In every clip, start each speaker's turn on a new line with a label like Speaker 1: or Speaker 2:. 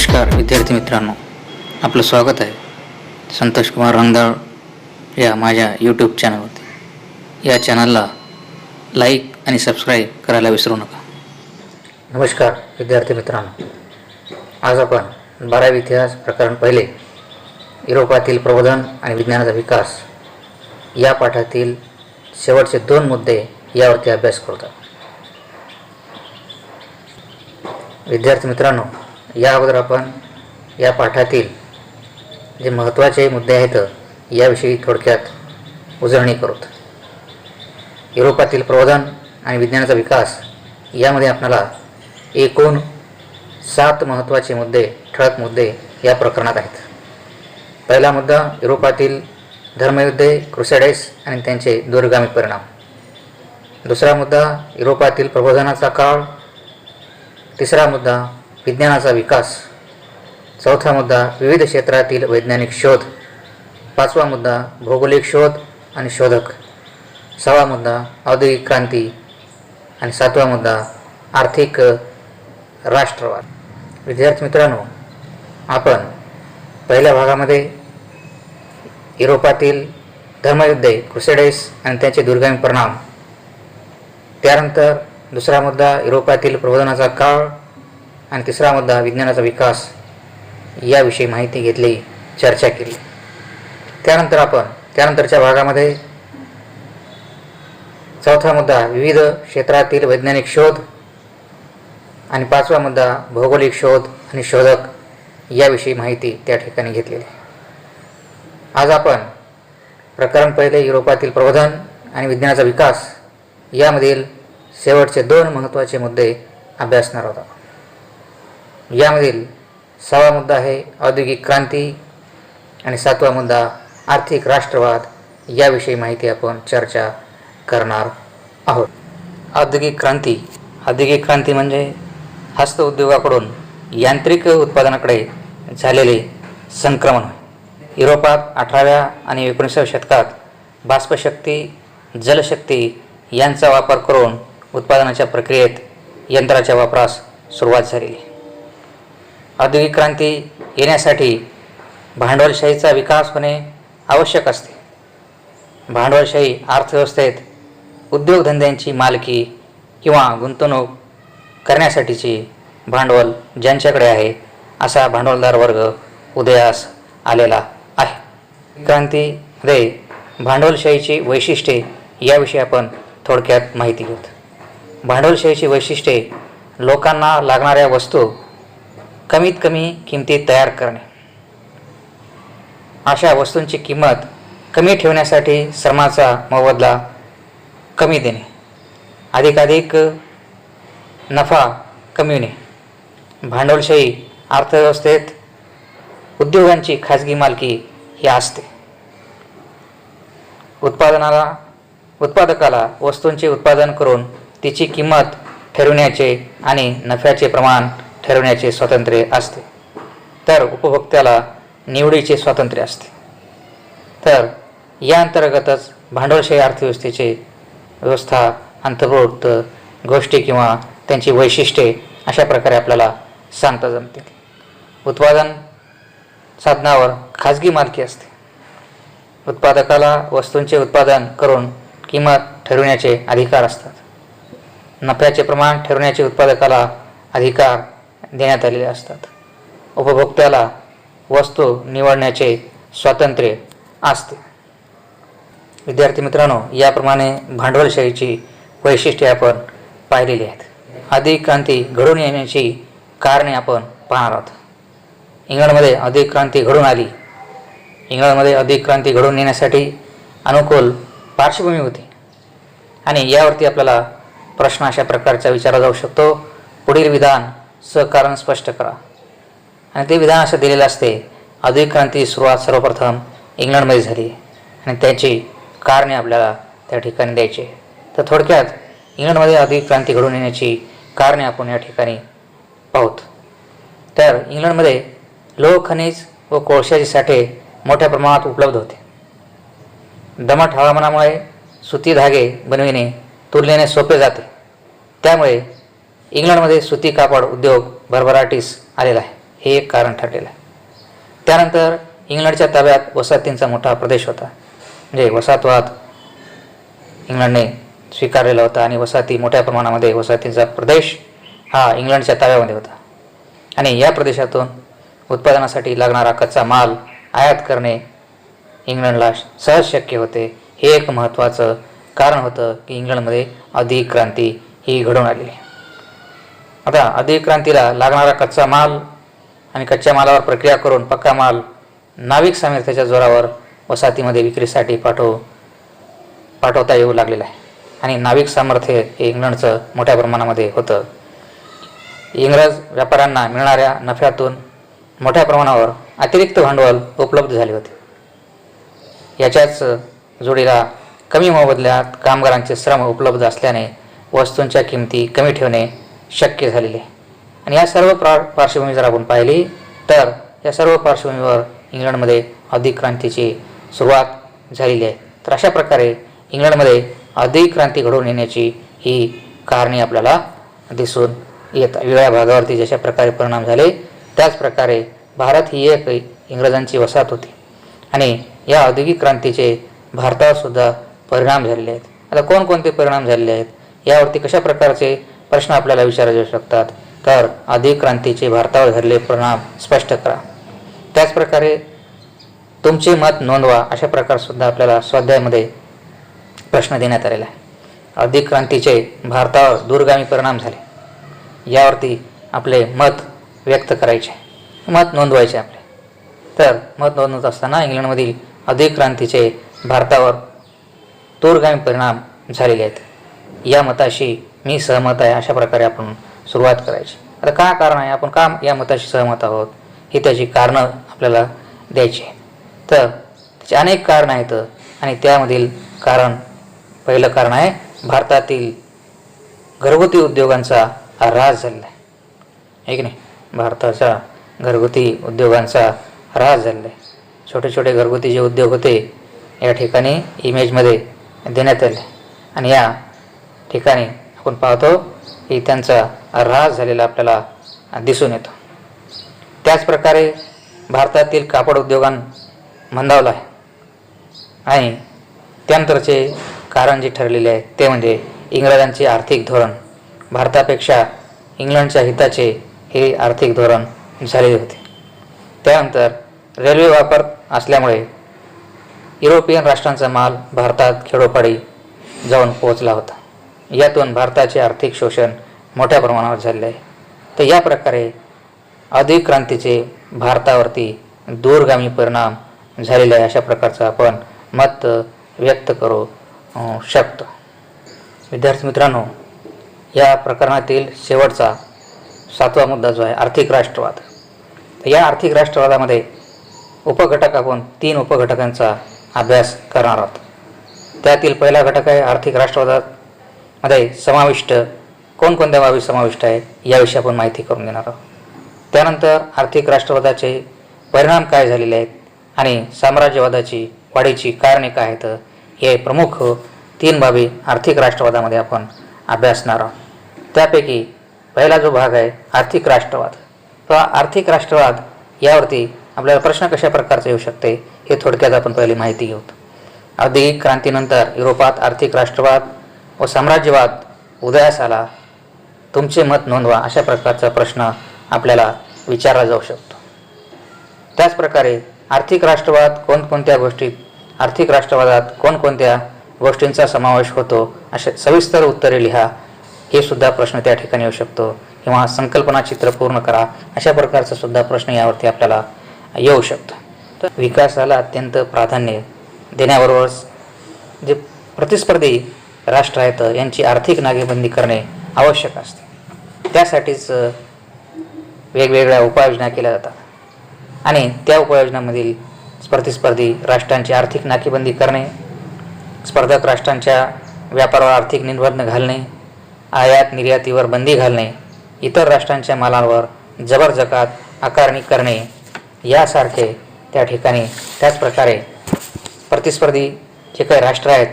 Speaker 1: नमस्कार विद्यार्थी मित्रांनो. आपलं स्वागत आहे संतोष कुमार रंगदाळ या माझ्या यूट्यूब चॅनलवरती या चॅनलला लाईक आणि सबस्क्राईब करायला विसरू नका. नमस्कार विद्यार्थी मित्रांनो. आज आपण बारावी इतिहास प्रकरण पहिले युरोपातील प्रबोधन आणि विज्ञानाचा विकास या पाठातील शेवटचे दोन मुद्दे यावरती अभ्यास करतो विद्यार्थी मित्रांनो या अगोदर आपण या पाठातील जे महत्त्वाचे मुद्दे आहेत याविषयी थोडक्यात उजळणी करूत. युरोपातील प्रबोधन आणि विज्ञानाचा विकास यामध्ये आपल्याला एकूण सात महत्त्वाचे मुद्दे ठळक मुद्दे या प्रकरणात आहेत. पहिला मुद्दा युरोपातील धर्मयुद्धे क्रुसेडेस आणि त्यांचे दूरगामी परिणाम. दुसरा मुद्दा युरोपातील प्रबोधनाचा काळ. तिसरा मुद्दा विज्ञानाचा विकास. चौथा मुद्दा विविध क्षेत्रातील वैज्ञानिक शोध. पाचवा मुद्दा भौगोलिक शोध आणि शोधक. सहावा मुद्दा औद्योगिक क्रांती. आणि सातवा मुद्दा आर्थिक राष्ट्रवाद. विद्यार्थी मित्रांनो आपण पहिल्या भागामध्ये युरोपातील धर्मयुद्धे क्रुसेडेस आणि त्यांचे दुर्गामी परिणाम. त्यानंतर दुसरा मुद्दा युरोपातील प्रबोधनाचा काळ. आणि तिसरा मुद्दा विज्ञानाचा विकास. याविषयी माहिती घेतली चर्चा केली. त्यानंतर आपण त्यानंतरच्या भागामध्ये चौथा मुद्दा विविध क्षेत्रातील वैज्ञानिक शोध आणि पाचवा मुद्दा भौगोलिक शोध आणि शोधक याविषयी माहिती त्या ठिकाणी घेतलेली आहे. आज आपण प्रकरण पहिले युरोपातील प्रबोधन आणि विज्ञानाचा विकास यामधील शेवटचे दोन महत्त्वाचे मुद्दे अभ्यासणार आहोत यामधील सहावा मुद्दा आहे औद्योगिक क्रांती आणि सातवा मुद्दा आर्थिक राष्ट्रवाद. याविषयी माहिती आपण चर्चा करणार आहोत. औद्योगिक क्रांती. औद्योगिक क्रांती म्हणजे हस्तउद्योगाकडून यांत्रिक उत्पादनाकडे झालेले संक्रमण. युरोपात अठराव्या आणि एकोणीसाव्या शतकात बाष्पशक्ती जलशक्ती यांचा वापर करून उत्पादनाच्या प्रक्रियेत यंत्राच्या वापरास सुरुवात झालेली औद्योगिक क्रांती येण्यासाठी भांडवलशाहीचा विकास होणे आवश्यक असते. भांडवलशाही अर्थव्यवस्थेत उद्योगधंद्यांची मालकी किंवा गुंतवणूक करण्यासाठीची भांडवल ज्यांच्याकडे आहे असा भांडवलदार वर्ग उदयास आलेला आहे. क्रांतीमध्ये भांडवलशाहीची वैशिष्ट्ये याविषयी आपण थोडक्यात माहिती घेऊत. भांडवलशाहीची वैशिष्ट्ये लोकांना लागणाऱ्या वस्तू कमीत कमी किमतीत तयार करणे. अशा वस्तूंची किंमत कमी ठेवण्यासाठी श्रमाचा मोबदला कमी देणे. अधिकाधिक नफा कमविणे. भांडवलशाही अर्थव्यवस्थेत उद्योगांची खाजगी मालकी ही असते. उत्पादनाला उत्पादकाला वस्तूंचे उत्पादन करून तिची किंमत ठरविण्याचे आणि नफ्याचे प्रमाण ठरवण्याचे स्वातंत्र्य असते. तर उपभोक्त्याला निवडीचे स्वातंत्र्य असते. तर या अंतर्गतच भांडवलशाही अर्थव्यवस्थेचे व्यवस्था अंतर्भूत गोष्टी किंवा त्यांची वैशिष्ट्ये अशा प्रकारे आपल्याला सांगता जमतील. उत्पादन साधनावर खाजगी मालकी असते. उत्पादकाला वस्तूंचे उत्पादन करून किंमत ठरविण्याचे अधिकार असतात. नफ्याचे प्रमाण ठरवण्याचे उत्पादकाला अधिकार देण्यात आलेले असतात. उपभोक्त्याला वस्तू निवडण्याचे स्वातंत्र्य असते. विद्यार्थी मित्रांनो याप्रमाणे भांडवलशाहीची वैशिष्ट्ये आपण पाहिलेली आहेत. अधिक क्रांती घडून येण्याची कारणे आपण पाहणार आहोत. इंग्लंडमध्ये अधिक क्रांती घडून आली. इंग्लंडमध्ये अधिक क्रांती घडून येण्यासाठी अनुकूल पार्श्वभूमी होती. आणि यावरती आपल्याला प्रश्न अशा प्रकारचा विचारला जाऊ शकतो. पुढील विधान सहकारण स्पष्ट करा. आणि ते विधान असं दिलेलं असते आधुनिक क्रांती सुरुवात सर्वप्रथम इंग्लंडमध्ये झाली. आणि त्याची कारणे आपल्याला त्या ठिकाणी द्यायची. तर थोडक्यात इंग्लंडमध्ये आधुनिक क्रांती घडून येण्याची कारणे आपण या ठिकाणी पाहूत. तर इंग्लंडमध्ये लोह खनिज व कोळशाचे साठे मोठ्या प्रमाणात उपलब्ध होते. दमट हवामानामुळे सुती धागे बनविणे तुलनेने सोपे जाते. त्यामुळे इंग्लंडमध्ये सुती कापड उद्योग भरभराटीस आलेला आहे. हे एक कारण ठरलेलं आहे. त्यानंतर इंग्लंडच्या ताब्यात वसाहतींचा मोठा प्रदेश होता. म्हणजे वसाहतवाद इंग्लंडने स्वीकारलेला होता आणि वसाहती मोठ्या प्रमाणामध्ये वसाहतींचा प्रदेश हा इंग्लंडच्या ताब्यामध्ये होता. आणि या प्रदेशातून उत्पादनासाठी लागणारा कच्चा माल आयात करणे इंग्लंडला सहज शक्य होते. हे एक महत्त्वाचं कारण होतं की इंग्लंडमध्ये अधिक क्रांती ही घडून आलेली आता अधिक क्रांतीला लागणारा कच्चा माल आणि कच्च्या मालावर प्रक्रिया करून पक्का माल नाविक सामर्थ्याच्या जोरावर वसाहतीमध्ये विक्रीसाठी पाठव पाठवता येऊ लागलेलं आहे. आणि नाविक सामर्थ्य हे इंग्लंडचं मोठ्या प्रमाणामध्ये होतं. इंग्रज व्यापाऱ्यांना मिळणाऱ्या नफ्यातून मोठ्या प्रमाणावर अतिरिक्त भांडवल उपलब्ध झाले होते. याच्याच जोडीला कमी मोबदल्यात कामगारांचे श्रम उपलब्ध असल्याने वस्तूंच्या किमती कमी ठेवणे शक्य झालेले आहे. आणि या सर्व प्रा पार्श्वभूमी जर आपण पाहिली तर या सर्व पार्श्वभूमीवर इंग्लंडमध्ये अधिक क्रांतीची सुरुवात झालेली आहे. तर अशा प्रकारे इंग्लंडमध्ये औद्योगिक क्रांती घडवून येण्याची ही कारणे आपल्याला दिसून येत वेगळ्या भागावरती जशा प्रकारे परिणाम झाले त्याच प्रकारे भारत ही एक इंग्रजांची वसाहत होती. आणि या औद्योगिक क्रांतीचे भारतावर सुद्धा परिणाम झालेले आहेत. आता कोणकोणते परिणाम झालेले आहेत? यावरती कशा प्रकारचे प्रश्न आपल्याला विचारले जाऊ शकतात. तर अधिक क्रांतीचे भारतावर धरले परिणाम स्पष्ट करा. त्याचप्रकारे तुमचे मत नोंदवा अशा प्रकारसुद्धा आपल्याला स्वाध्यायामध्ये प्रश्न देण्यात आलेला आहे. अधिक क्रांतीचे भारतावर दूरगामी परिणाम झाले. यावरती आपले मत व्यक्त करायचे. मत नोंदवायचे आपले. तर मत नोंदवत असताना इंग्लंडमधील अधिक क्रांतीचे भारतावर दूरगामी परिणाम झालेले आहेत. या मताशी मी सहमत आहे अशा प्रकारे आपण सुरुवात करायची. आता का कारण आहे? आपण का या मताशी सहमत आहोत? ही त्याची कारणं आपल्याला द्यायची तर त्याची अनेक कारणं आहेत आणि त्यामधील कारण पहिलं कारण आहे भारतातील घरगुती उद्योगांचा ऱ्हास झालेला आहे. की नाही? भारताचा घरगुती उद्योगांचा ऱ्हास झालेला आहे. छोटे छोटे घरगुती जे उद्योग होते या ठिकाणी इमेजमध्ये देण्यात आले. आणि या ठिकाणी आपण पाहतो की त्यांचा ऱ्हास झालेला आपल्याला दिसून येतो. त्याचप्रकारे भारतातील कापड उद्योगान मंदावला आहे. आणि त्यानंतरचे कारण जे ठरलेले आहे ते म्हणजे इंग्रजांचे आर्थिक धोरण. भारतापेक्षा इंग्लंडच्या हिताचे हे आर्थिक धोरण झालेले होते. त्यानंतर रेल्वे वापर असल्यामुळे युरोपियन राष्ट्रांचा माल भारतात खेडोपाडी जाऊन पोहोचला होता. यातून भारताचे आर्थिक शोषण मोठ्या प्रमाणावर झाले आहे. तर या प्रकारे अधिक क्रांतीचे भारतावरती दूरगामी परिणाम झालेले आहे अशा प्रकारचं आपण मत व्यक्त करू शकतो. विद्यार्थी मित्रांनो या प्रकरणातील शेवटचा सातवा मुद्दा जो आहे आर्थिक राष्ट्रवाद. तर या आर्थिक राष्ट्रवादामध्ये उपघटक आपण तीन उपघटकांचा अभ्यास करणार आहोत. त्यातील पहिला घटक आहे आर्थिक राष्ट्रवादात मध्ये समाविष्ट कोणकोणत्या बाबी समाविष्ट आहेत याविषयी आपण माहिती करून देणार आहोत. त्यानंतर आर्थिक राष्ट्रवादाचे परिणाम काय झालेले आहेत आणि साम्राज्यवादाची वाढीची कारणे काय आहेत हे प्रमुख तीन बाबी आर्थिक राष्ट्रवादामध्ये आपण अभ्यासणार आहोत. त्यापैकी पहिला जो भाग आहे आर्थिक राष्ट्रवाद. किंवा आर्थिक राष्ट्रवाद यावरती आपल्याला प्रश्न कशा प्रकारचा येऊ शकते हे थोडक्यात आपण पहिली माहिती घेऊत औद्योगिक क्रांतीनंतर युरोपात आर्थिक राष्ट्रवाद व साम्राज्यवाद उदयास आला तुमचे मत नोंदवा अशा प्रकारचा प्रश्न आपल्याला विचारला जाऊ शकतो. त्याचप्रकारे आर्थिक राष्ट्रवाद कोणकोणत्या गोष्टीत आर्थिक राष्ट्रवादात कोणकोणत्या गोष्टींचा समावेश होतो असे सविस्तर उत्तरे लिहा. हे सुद्धा प्रश्न त्या ठिकाणी येऊ शकतो. किंवा संकल्पना चित्र पूर्ण करा. अशा प्रकारचा सुद्धा प्रश्न यावरती आपल्याला येऊ शकतो. तर विकासाला अत्यंत प्राधान्य देण्याबरोबरच जे प्रतिस्पर्धी राष्ट्र आहेत यांची आर्थिक नागेबंदी करणे आवश्यक असते. त्यासाठीच वेगवेगळ्या उपाययोजना केल्या जातात. आणि त्या उपाययोजनामधील प्रतिस्पर्धी राष्ट्रांची आर्थिक नाकेबंदी करणे स्पर्धक राष्ट्रांच्या व्यापारावर आर्थिक निर्बंध घालणे आयात निर्यातीवर बंदी घालणे इतर राष्ट्रांच्या मालावर जबरजकात आकारणी करणे यासारखे त्या ठिकाणी त्याचप्रकारे प्रतिस्पर्धी जे काही राष्ट्र आहेत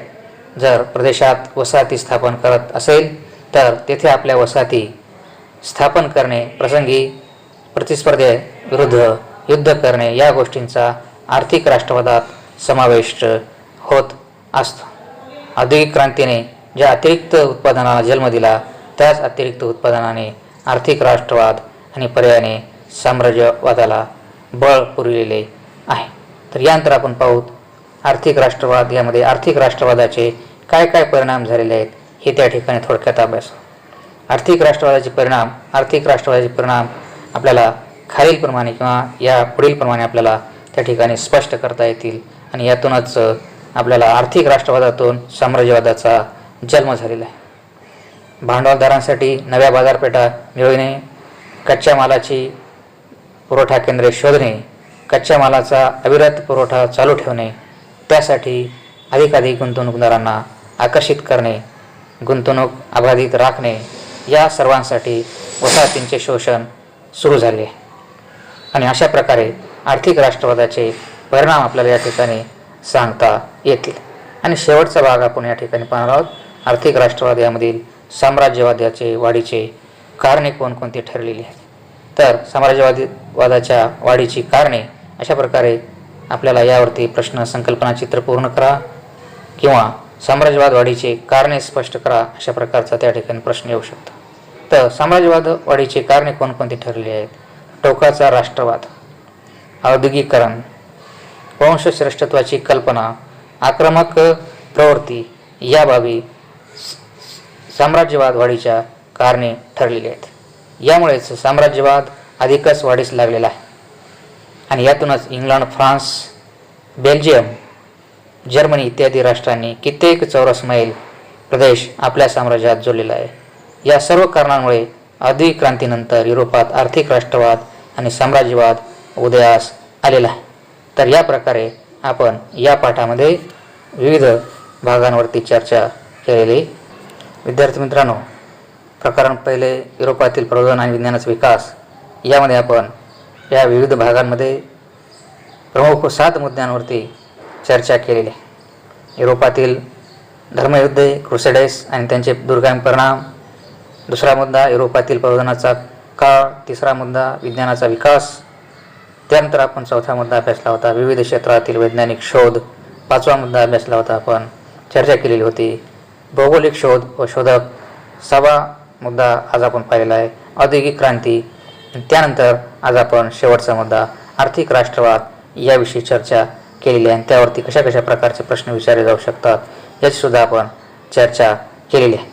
Speaker 1: जर प्रदेशात वसाहती स्थापन करत असेल तर तेथे आपल्या वसाहती स्थापन करणे प्रसंगी प्रतिस्पर्धेविरुद्ध युद्ध करणे या गोष्टींचा आर्थिक राष्ट्रवादात समावेश होत असतो. औद्योगिक क्रांतीने ज्या अतिरिक्त उत्पादनाला जन्म दिला त्याच अतिरिक्त उत्पादनाने आर्थिक राष्ट्रवाद आणि पर्यायाने साम्राज्यवादाला बळ पुरविलेले आहे. तर यानंतर आपण पाहू आर्थिक राष्ट्रवाद यामध्ये आर्थिक राष्ट्रवादाचे काय काय परिणाम झालेले आहेत हे त्या ठिकाणी थोडक्यात अभ्यास. आर्थिक राष्ट्रवादाचे परिणाम आर्थिक राष्ट्रवादाचे परिणाम आपल्याला खालीलप्रमाणे किंवा या पुढीलप्रमाणे आपल्याला त्या ठिकाणी स्पष्ट करता येतील आणि यातूनच आपल्याला आर्थिक राष्ट्रवादातून साम्राज्यवादाचा जन्म झालेला आहे. भांडवलदारांसाठी नव्या बाजारपेठा मिळविणे कच्च्या मालाची पुरवठा केंद्रे शोधणे कच्च्या मालाचा अविरत पुरवठा चालू ठेवणे त्यासाठी अधिकाधिक गुंतवणूकदारांना आकर्षित करणे गुंतवणूक अबाधित राखणे या सर्वांसाठी वसाहतींचे शोषण सुरू झाले. आणि अशा प्रकारे आर्थिक राष्ट्रवादाचे परिणाम आपल्याला या ठिकाणी सांगता येतील. आणि शेवटचा भाग आपण या ठिकाणी पाहणार आहोत. आर्थिक राष्ट्रवाद यामधील साम्राज्यवादाचे वाढीचे कारणे कोणकोणती ठरलेली आहेत? तर साम्राज्यवादी वादाच्या वाढीची कारणे अशा प्रकारे आपल्याला यावरती प्रश्न संकल्पना चित्र पूर्ण करा किंवा साम्राज्यवाद वाढीचे कारणे स्पष्ट करा अशा प्रकारचा त्या ठिकाणी प्रश्न येऊ शकतो. तर साम्राज्यवाद वाढीचे कारणे कोणकोणती ठरली आहेत? टोकाचा राष्ट्रवाद औद्योगिकरण वंशश्रेष्ठत्वाची कल्पना आक्रमक प्रवृत्ती या बाबी साम्राज्यवाद वाढीच्या कारणे ठरलेली आहेत. यामुळेच साम्राज्यवाद अधिकच वाढीस लागलेला आहे. आणि यातूनच इंग्लंड फ्रान्स बेल्जियम जर्मनी इत्यादी राष्ट्रांनी कित्येक चौरस मैल प्रदेश आपल्या साम्राज्यात जोडलेला आहे. या सर्व कारणांमुळे औद्योगिक क्रांतीनंतर युरोपात आर्थिक राष्ट्रवाद आणि साम्राज्यवाद उदयास आलेला आहे. तर या प्रकारे आपण या पाठामध्ये विविध भागांवरती चर्चा केलेली. विद्यार्थी मित्रांनो प्रकरण पहिले युरोपातील प्रबोधन आणि विज्ञानाचा विकास यामध्ये आपण या विविध भागांमध्ये प्रमुख सात मुद्द्यांवरती चर्चा केलेली आहे. युरोपातील धर्मयुद्धे क्रुसेडेस आणि त्यांचे दुर्गामी परिणाम. दुसरा मुद्दा युरोपातील प्रबोधनाचा काळ. तिसरा मुद्दा विज्ञानाचा विकास. त्यानंतर आपण चौथा मुद्दा अभ्यासला होता विविध क्षेत्रातील वैज्ञानिक शोध. पाचवा मुद्दा अभ्यासला होता आपण चर्चा केलेली होती भौगोलिक शोध व शोधक. सहावा मुद्दा आज आपण पाहिलेला आहे औद्योगिक क्रांती. त्यानंतर आज आपण शेवटचा मुद्दा आर्थिक राष्ट्रवाद याविषयी चर्चा केलेली आहे. आणि त्यावरती कशा कशा प्रकारचे प्रश्न विचारले जाऊ शकतात याची सुद्धा आपण चर्चा केलेली आहे.